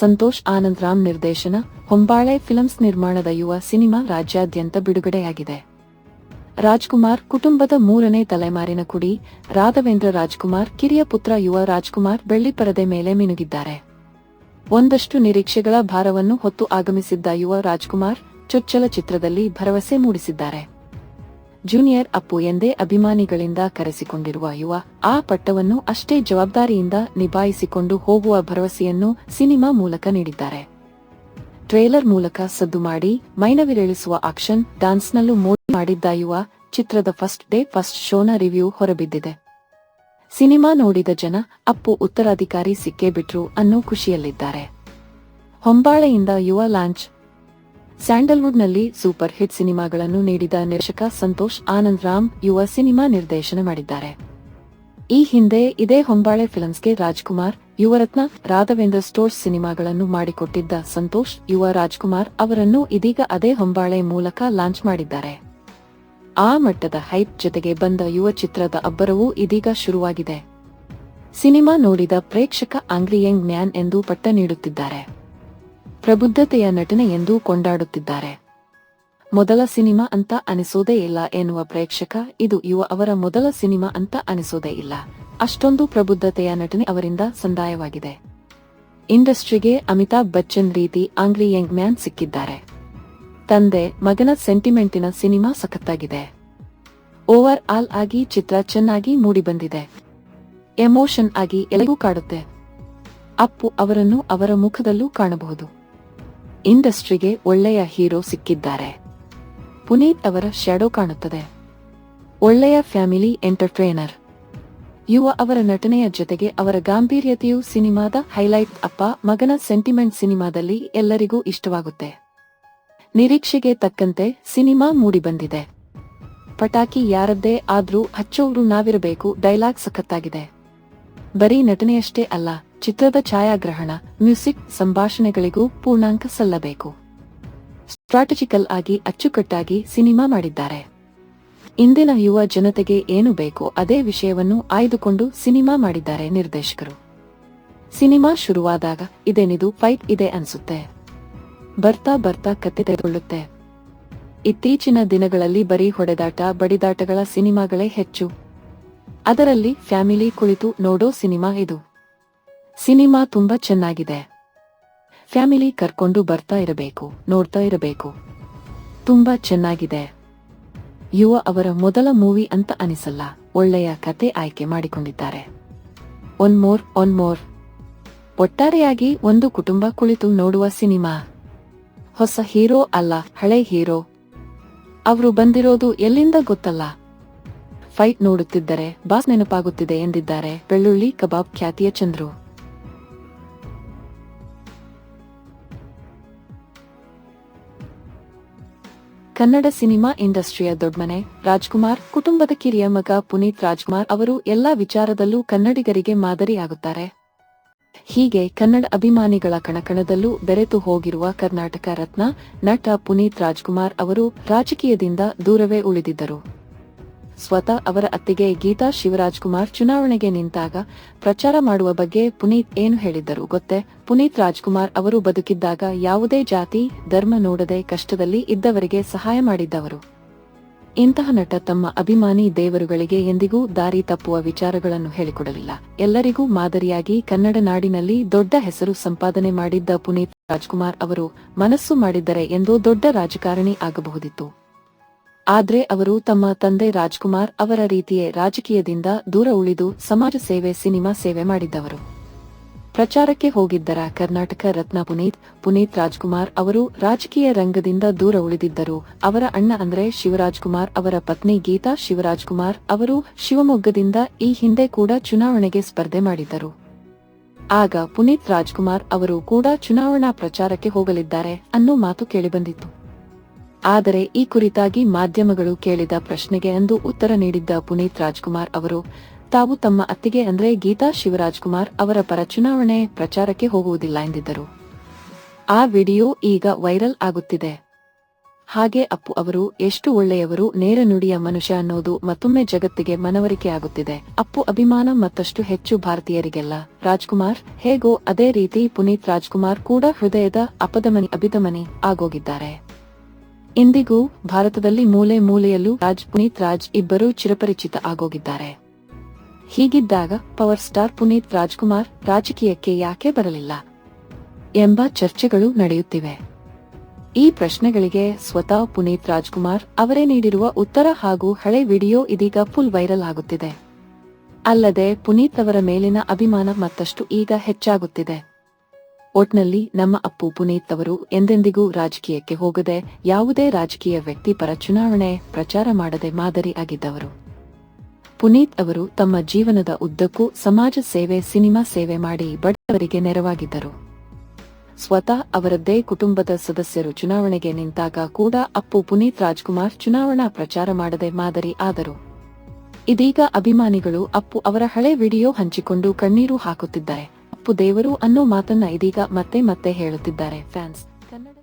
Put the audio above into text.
ಸಂತೋಷ್ ಆನಂದ್ ರಾಮ್ ನಿರ್ದೇಶನ, ಹೊಂಬಾಳೆ ಫಿಲ್ಮ್ಸ್ ನಿರ್ಮಾಣದ ಯುವ ಸಿನಿಮಾ ರಾಜ್ಯಾದ್ಯಂತ ಬಿಡುಗಡೆಯಾಗಿದೆ. ರಾಜ್ಕುಮಾರ್ ಕುಟುಂಬದ ಮೂರನೇ ತಲೆಮಾರಿನ ಕುಡಿ, ರಾಘವೇಂದ್ರ ರಾಜ್ಕುಮಾರ್, ಕಿರಿಯ ಪುತ್ರ ಯುವ ರಾಜ್ಕುಮಾರ್ ಬೆಳ್ಳಿಪರದೆ ಮೇಲೆ ಮಿನುಗಿದ್ದಾರೆ. ಒಂದಷ್ಟು ನಿರೀಕ್ಷೆಗಳ ಭಾರವನ್ನು ಹೊತ್ತು ಆಗಮಿಸಿದ್ದ ಯುವ ರಾಜ್ಕುಮಾರ್ ಚೊಚ್ಚಲ ಚಿತ್ರದಲ್ಲಿ ಭರವಸೆ ಮೂಡಿಸಿದ್ದಾರೆ. ಜೂನಿಯರ್ ಅಪ್ಪು ಎಂದೇ ಅಭಿಮಾನಿಗಳಿಂದ ಕರೆಸಿಕೊಂಡಿರುವ ಯುವ, ಆ ಪಟ್ಟವನ್ನು ಅಷ್ಟೇ ಜವಾಬ್ದಾರಿಯಿಂದ ನಿಭಾಯಿಸಿಕೊಂಡು ಹೋಗುವ ಭರವಸೆಯನ್ನು ಸಿನಿಮಾ ಮೂಲಕ ನೀಡಿದ್ದಾರೆ. ಟ್ರೇಲರ್ ಮೂಲಕ ಸದ್ದು ಮಾಡಿ, ಮೈನವಿರೇಳಿಸುವ ಆಕ್ಷನ್, ಡಾನ್ಸ್ನಲ್ಲೂ ಮೋಡಿ ಮಾಡಿದ್ದ ಯುವ, ಚಿತ್ರದ ಫಸ್ಟ್ ಡೇ, ಫಸ್ಟ್ ಶೋನ ರಿವ್ಯೂ ಹೊರಬಿದ್ದಿದೆ. ಸಿನಿಮಾ ನೋಡಿದ ಜನ, ಅಪ್ಪು ಉತ್ತರಾಧಿಕಾರಿ ಸಿಕ್ಕೇ ಬಿಟ್ರು ಅನ್ನೋ ಖುಷಿಯಲ್ಲಿದ್ದಾರೆ. ಹೊಂಬಾಳೆಯಿಂದ ಯುವ ಲಾಂಚ್ ಸ್ಯಾಂಡಲ್ವುಡ್ನಲ್ಲಿ ಸೂಪರ್ ಹಿಟ್ ಸಿನಿಮಾಗಳನ್ನು ನೀಡಿದ ನಿರ್ದೇಶಕ ಸಂತೋಷ್ ಆನಂದ್ ರಾಮ್ ಯುವ ಸಿನಿಮಾ ನಿರ್ದೇಶನ ಮಾಡಿದ್ದಾರೆ. ಈ ಹಿಂದೆ ಇದೇ ಹೊಂಬಾಳೆ ಫಿಲ್ಮ್ಸ್ಗೆ ರಾಜ್ಕುಮಾರ್, ಯುವರತ್ನ, ರಾಘವೇಂದ್ರ ಸ್ಟೋರ್ಸ್ ಸಿನಿಮಾಗಳನ್ನು ಮಾಡಿಕೊಟ್ಟಿದ್ದ ಸಂತೋಷ್, ಯುವ ರಾಜ್ಕುಮಾರ್ ಅವರನ್ನು ಇದೀಗ ಅದೇ ಹೊಂಬಾಳೆ ಮೂಲಕ ಲಾಂಚ್ ಮಾಡಿದ್ದಾರೆ. ಆ ಮಟ್ಟದ ಹೈಪ್ ಜೊತೆಗೆ ಬಂದ ಯುವ ಚಿತ್ರದ ಅಬ್ಬರವೂ ಇದೀಗ ಶುರುವಾಗಿದೆ. ಸಿನಿಮಾ ನೋಡಿದ ಪ್ರೇಕ್ಷಕ ಆಂಗ್ಲಿಯಂಗ್ ಮ್ಯಾನ್ ಎಂದು ಪಟ್ಟ ನೀಡುತ್ತಿದ್ದಾರೆ. ಪ್ರಬುದ್ಧತೆಯ ನಟನೆ ಎಂದು ಕೊಂಡಾಡುತ್ತಿದ್ದಾರೆ. ಮೊದಲ ಸಿನಿಮಾ ಅಂತ ಅನಿಸೋದೇ ಇಲ್ಲ ಎನ್ನುವ ಪ್ರೇಕ್ಷಕ, ಇದು ಯುವ ಅವರ ಮೊದಲ ಸಿನಿಮಾ ಅಂತ ಅನಿಸೋದೇ ಇಲ್ಲ. ಅಷ್ಟೊಂದು ಪ್ರಬುದ್ಧತೆಯ ನಟನೆ ಅವರಿಂದ ಸಂದಾಯವಾಗಿದೆ. ಇಂಡಸ್ಟ್ರಿಗೆ ಅಮಿತಾಬ್ ಬಚ್ಚನ್ ರೀತಿ ಆಂಗ್ರಿ ಯಂಗ್ ಮ್ಯಾನ್ ಸಿಕ್ಕಿದ್ದಾರೆ. ತಂದೆ, ಮಗನ ಸೆಂಟಿಮೆಂಟಿನ ಸಿನಿಮಾ ಸಖತ್ತಾಗಿದೆ. ಓವರ್ ಆಲ್ ಆಗಿ ಚಿತ್ರ ಚೆನ್ನಾಗಿ ಮೂಡಿಬಂದಿದೆ. ಎಮೋಷನ್ ಆಗಿ ಎಲೆಗೂ ಕಾಡುತ್ತೆ. ಅಪ್ಪು ಅವರನ್ನು ಅವರ ಮುಖದಲ್ಲೂ ಕಾಣಬಹುದು. ಇಂಡಸ್ಟ್ರಿಗೆ ಒಳ್ಳೆಯ ಹೀರೋ ಸಿಕ್ಕಿದ್ದಾರೆ. ಪುನೀತ್ ಅವರ ಶ್ಯಾಡೋ ಕಾಣುತ್ತದೆ. ಒಳ್ಳೆಯ ಫ್ಯಾಮಿಲಿ ಎಂಟರ್ಟೈನರ್ ಯುವ ಅವರ ನಟನೆಯ ಜೊತೆಗೆ ಅವರ ಗಾಂಭೀರ್ಯತೆಯು ಸಿನಿಮಾದ ಹೈಲೈಟ್ ಅಪ್ಪ, ಮಗನ ಸೆಂಟಿಮೆಂಟ್ ಸಿನಿಮಾದಲ್ಲಿ ಎಲ್ಲರಿಗೂ ಇಷ್ಟವಾಗುತ್ತೆ. ನಿರೀಕ್ಷೆಗೆ ತಕ್ಕಂತೆ ಸಿನಿಮಾ ಮೂಡಿಬಂದಿದೆ. ಪಟಾಕಿ ಯಾರದ್ದೇ ಆದ್ರೂ ಹಚ್ಚೋರು ನಾವಿರಬೇಕು ಡೈಲಾಗ್ ಸಖತ್ತಾಗಿದೆ. ಬರೀ ನಟನೆಯಷ್ಟೇ ಅಲ್ಲ, ಚಿತ್ರದ ಛಾಯಾಗ್ರಹಣ, ಮ್ಯೂಸಿಕ್ ಸಂಭಾಷಣೆಗಳಿಗೂ ಪೂರ್ಣಾಂಕ ಸಲ್ಲಬೇಕು. ಸ್ಟ್ರಾಟಜಿಕಲ್ ಆಗಿ ಅಚ್ಚುಕಟ್ಟಾಗಿ ಸಿನಿಮಾ ಮಾಡಿದ್ದಾರೆ. ಇಂದಿನ ಯುವ ಜನತೆಗೆ ಏನು ಬೇಕೋ ಅದೇ ವಿಷಯವನ್ನು ಆಯ್ದುಕೊಂಡು ಸಿನಿಮಾ ಮಾಡಿದ್ದಾರೆ ನಿರ್ದೇಶಕರು. ಸಿನಿಮಾ ಶುರುವಾದಾಗ, ಇದೇನಿದು ಫೈಟ್ ಇದೆ ಅನ್ಸುತ್ತೆ. ಬರ್ತಾ ಬರ್ತಾ ಕತೆ ತೆಗೆದುಕೊಳ್ಳುತ್ತೆ. ಇತ್ತೀಚಿನ ದಿನಗಳಲ್ಲಿ ಬರೀ ಹೊಡೆದಾಟ, ಬಡಿದಾಟಗಳ ಸಿನಿಮಾಗಳೇ ಹೆಚ್ಚು. ಅದರಲ್ಲಿ ಫ್ಯಾಮಿಲಿ ಕುಳಿತು ನೋಡೋ ಸಿನಿಮಾ ಇದು. ಸಿನಿಮಾ ತುಂಬಾ ಚೆನ್ನಾಗಿದೆ. ಫ್ಯಾಮಿಲಿ ಕರ್ಕೊಂಡು ಬರ್ತಾ ಇರಬೇಕು, ನೋಡ್ತಾ ಇರಬೇಕು. ತುಂಬಾ ಚೆನ್ನಾಗಿದೆ. ಯುವ ಅವರ ಮೊದಲ ಮೂವಿ ಅಂತ ಅನಿಸಲ್ಲ, ಒಳ್ಳೆಯ ಕತೆ ಆಯ್ಕೆ ಮಾಡಿಕೊಂಡಿದ್ದಾರೆ. One more one more. ಒಟ್ಟಾರೆಯಾಗಿ ಒಂದು ಕುಟುಂಬ ಕುಳಿತು ನೋಡುವ ಸಿನಿಮಾ. ಹೊಸ ಹೀರೋ ಅಲ್ಲ, ಹಳೆ ಹೀರೋ. ಅವರು ಬಂದಿರೋದು ಎಲ್ಲಿಂದ ಗೊತ್ತಲ್ಲ. ಫೈಟ್ ನೋಡುತ್ತಿದ್ದರೆ ಬಾಸ್ ನೆನಪಾಗುತ್ತಿದೆ ಎಂದಿದ್ದಾರೆ ಬೆಳ್ಳುಳ್ಳಿ ಕಬಾಬ್ ಖ್ಯಾತಿಯ ಚಂದ್ರು. ಕನ್ನಡ ಸಿನಿಮಾ ಇಂಡಸ್ಟ್ರಿಯ ದೊಡ್ಮನೆ ರಾಜ್ಕುಮಾರ್, ಕುಟುಂಬದ ಕಿರಿಯ ಮಗ ಪುನೀತ್ ರಾಜ್ಕುಮಾರ್ ಅವರು ಎಲ್ಲಾ ವಿಚಾರದಲ್ಲೂ ಕನ್ನಡಿಗರಿಗೆ ಮಾದರಿಯಾಗುತ್ತಾರೆ. ಹೀಗೆ ಕನ್ನಡ ಅಭಿಮಾನಿಗಳ ಕಣಕಣದಲ್ಲೂ ಬೆರೆತು ಹೋಗಿರುವ ಕರ್ನಾಟಕ ರತ್ನ ನಟ ಪುನೀತ್ ರಾಜ್ಕುಮಾರ್ ಅವರು ರಾಜಕೀಯದಿಂದ ದೂರವೇ ಉಳಿದಿದ್ದರು. ಸ್ವತಃ ಅವರ ಅತ್ತಿಗೆ ಗೀತಾ ಶಿವರಾಜ್ ಕುಮಾರ್ ಚುನಾವಣೆಗೆ ನಿಂತಾಗ ಪ್ರಚಾರ ಮಾಡುವ ಬಗ್ಗೆ ಪುನೀತ್ ಏನು ಹೇಳಿದ್ದರು ಗೊತ್ತೇ? ಪುನೀತ್ ರಾಜ್ಕುಮಾರ್ ಅವರು ಬದುಕಿದ್ದಾಗ ಯಾವುದೇ ಜಾತಿ, ಧರ್ಮ ನೋಡದೆ ಕಷ್ಟದಲ್ಲಿ ಇದ್ದವರಿಗೆ ಸಹಾಯ ಮಾಡಿದ್ದವರು. ಇಂತಹ ನಟ ತಮ್ಮ ಅಭಿಮಾನಿ ದೇವರುಗಳಿಗೆ ಎಂದಿಗೂ ದಾರಿ ತಪ್ಪುವ ವಿಚಾರಗಳನ್ನು ಹೇಳಿಕೊಡಲಿಲ್ಲ. ಎಲ್ಲರಿಗೂ ಮಾದರಿಯಾಗಿ ಕನ್ನಡ ನಾಡಿನಲ್ಲಿ ದೊಡ್ಡ ಹೆಸರು ಸಂಪಾದನೆ ಮಾಡಿದ್ದ ಪುನೀತ್ ರಾಜ್ಕುಮಾರ್ ಅವರು ಮನಸ್ಸು ಮಾಡಿದ್ದರೆ ಎಂದು ದೊಡ್ಡ ರಾಜಕಾರಣಿ ಆಗಬಹುದಿತ್ತು. ಆದ್ರೆ ಅವರು ತಮ್ಮ ತಂದೆ ರಾಜ್ಕುಮಾರ್ ಅವರ ರೀತಿಯೇ ರಾಜಕೀಯದಿಂದ ದೂರ ಉಳಿದು ಸಮಾಜ ಸೇವೆ, ಸಿನಿಮಾ ಸೇವೆ ಮಾಡಿದ್ದವರು ಪ್ರಚಾರಕ್ಕೆ ಹೋಗಿದ್ದರ ಕರ್ನಾಟಕ ರತ್ನ ಪುನೀತ್ ಪುನೀತ್ ರಾಜ್ಕುಮಾರ್ ಅವರು ರಾಜಕೀಯ ರಂಗದಿಂದ ದೂರ ಉಳಿದಿದ್ದರು. ಅವರ ಅಣ್ಣ ಅಂದ್ರೆ ಶಿವರಾಜ್ಕುಮಾರ್, ಅವರ ಪತ್ನಿ ಗೀತಾ ಶಿವರಾಜ್ಕುಮಾರ್ ಅವರು ಶಿವಮೊಗ್ಗದಿಂದ ಈ ಹಿಂದೆ ಕೂಡ ಚುನಾವಣೆಗೆ ಸ್ಪರ್ಧೆ ಮಾಡಿದ್ದರು. ಆಗ ಪುನೀತ್ ರಾಜ್ಕುಮಾರ್ ಅವರು ಕೂಡ ಚುನಾವಣಾ ಪ್ರಚಾರಕ್ಕೆ ಹೋಗಲಿದ್ದಾರೆ ಅನ್ನೋ ಮಾತು ಕೇಳಿಬಂದಿತ್ತು. ಆದರೆ ಈ ಕುರಿತಾಗಿ ಮಾಧ್ಯಮಗಳು ಕೇಳಿದ ಪ್ರಶ್ನೆಗೆ ಅಂದು ಉತ್ತರ ನೀಡಿದ್ದ ಪುನೀತ್ ರಾಜ್ಕುಮಾರ್ ಅವರು, ತಾವು ತಮ್ಮ ಅತ್ತಿಗೆ ಅಂದ್ರೆ ಗೀತಾ ಶಿವರಾಜ್ಕುಮಾರ್ ಅವರ ಪರ ಚುನಾವಣೆ ಪ್ರಚಾರಕ್ಕೆ ಹೋಗುವುದಿಲ್ಲ ಎಂದಿದ್ದರು. ಆ ವಿಡಿಯೋ ಈಗ ವೈರಲ್ ಆಗುತ್ತಿದೆ. ಹಾಗೆ ಅಪ್ಪು ಅವರು, ಎಷ್ಟು ಒಳ್ಳೆಯವರು, ನೇರ ನುಡಿಯ ಮನುಷ್ಯ ಅನ್ನೋದು ಮತ್ತೊಮ್ಮೆ ಜಗತ್ತಿಗೆ ಮನವರಿಕೆ ಆಗುತ್ತಿದೆ. ಅಪ್ಪು ಅಭಿಮಾನ ಮತ್ತಷ್ಟು ಹೆಚ್ಚು ಭಾರತೀಯರಿಗೆಲ್ಲ. ರಾಜ್ಕುಮಾರ್, ಹೇಗೋ ಅದೇ ರೀತಿ ಪುನೀತ್ ರಾಜ್ಕುಮಾರ್ ಕೂಡ ಹೃದಯದ ಅಪಧಮನಿ ಅಭಿದಮನಿ ಆಗೋಗಿದ್ದಾರೆ. ಇಂದಿಗೂ ಭಾರತದಲ್ಲಿ ಮೂಲೆ ಮೂಲೆಯಲ್ಲೂ ರಾಜ್ ಪುನೀತ್ ರಾಜ್ ಇಬ್ಬರೂ ಚಿರಪರಿಚಿತ ಆಗೋಗಿದ್ದಾರೆ. ಹೀಗಿದ್ದಾಗ ಪವರ್ ಸ್ಟಾರ್ ಪುನೀತ್ ರಾಜ್ಕುಮಾರ್ ರಾಜಕೀಯಕ್ಕೆ ಯಾಕೆ ಬರಲಿಲ್ಲ? ಎಂಬ ಚರ್ಚೆಗಳು ನಡೆಯುತ್ತಿವೆ. ಈ ಪ್ರಶ್ನೆಗಳಿಗೆ ಸ್ವತಃ ಪುನೀತ್ ರಾಜ್ಕುಮಾರ್ ಅವರೇ ನೀಡಿರುವ ಉತ್ತರ ಹಾಗೂ ಹಳೆ ವಿಡಿಯೋ ಇದೀಗ ಫುಲ್ ವೈರಲ್ ಆಗುತ್ತಿದೆ. ಅಲ್ಲದೆ ಪುನೀತ್ ಅವರ ಮೇಲಿನ ಅಭಿಮಾನ ಮತ್ತಷ್ಟು ಈಗ ಹೆಚ್ಚಾಗುತ್ತಿದೆ. ಒಟ್ನಲ್ಲಿ ನಮ್ಮ ಅಪ್ಪು ಪುನೀತ್ ಅವರು ಎಂದೆಂದಿಗೂ ರಾಜಕೀಯಕ್ಕೆ ಹೋಗದೆ ಯಾವುದೇ ರಾಜಕೀಯ ವ್ಯಕ್ತಿ ಪರ ಚುನಾವಣೆ ಪ್ರಚಾರ ಮಾಡದೆ ಮಾದರಿ ಆಗಿದ್ದವರು. ಪುನೀತ್ ಅವರು ತಮ್ಮ ಜೀವನದ ಉದ್ದಕ್ಕೂ ಸಮಾಜ ಸೇವೆ, ಸಿನಿಮಾ ಸೇವೆ ಮಾಡಿ ಬಡವರಿಗೆ ನೆರವಾಗಿದ್ದರು. ಸ್ವತಃ ಅವರದ್ದೇ ಕುಟುಂಬದ ಸದಸ್ಯರು ಚುನಾವಣೆಗೆ ನಿಂತಾಗ ಕೂಡ ಅಪ್ಪು ಪುನೀತ್ ರಾಜ್ಕುಮಾರ್ ಚುನಾವಣಾ ಪ್ರಚಾರ ಮಾಡದೆ ಮಾದರಿ ಆದರು. ಇದೀಗ ಅಭಿಮಾನಿಗಳು ಅಪ್ಪು ಅವರ ಹಳೆ ವಿಡಿಯೋ ಹಂಚಿಕೊಂಡು ಕಣ್ಣೀರು ಹಾಕುತ್ತಿದ್ದಾರೆ. ದೇವರು ಅನ್ನೋ ಮಾತನ್ನ ಇದೀಗ ಮತ್ತೆ ಮತ್ತೆ ಹೇಳುತ್ತಿದ್ದಾರೆ ಫ್ಯಾನ್ಸ್. ಕನ್ನಡ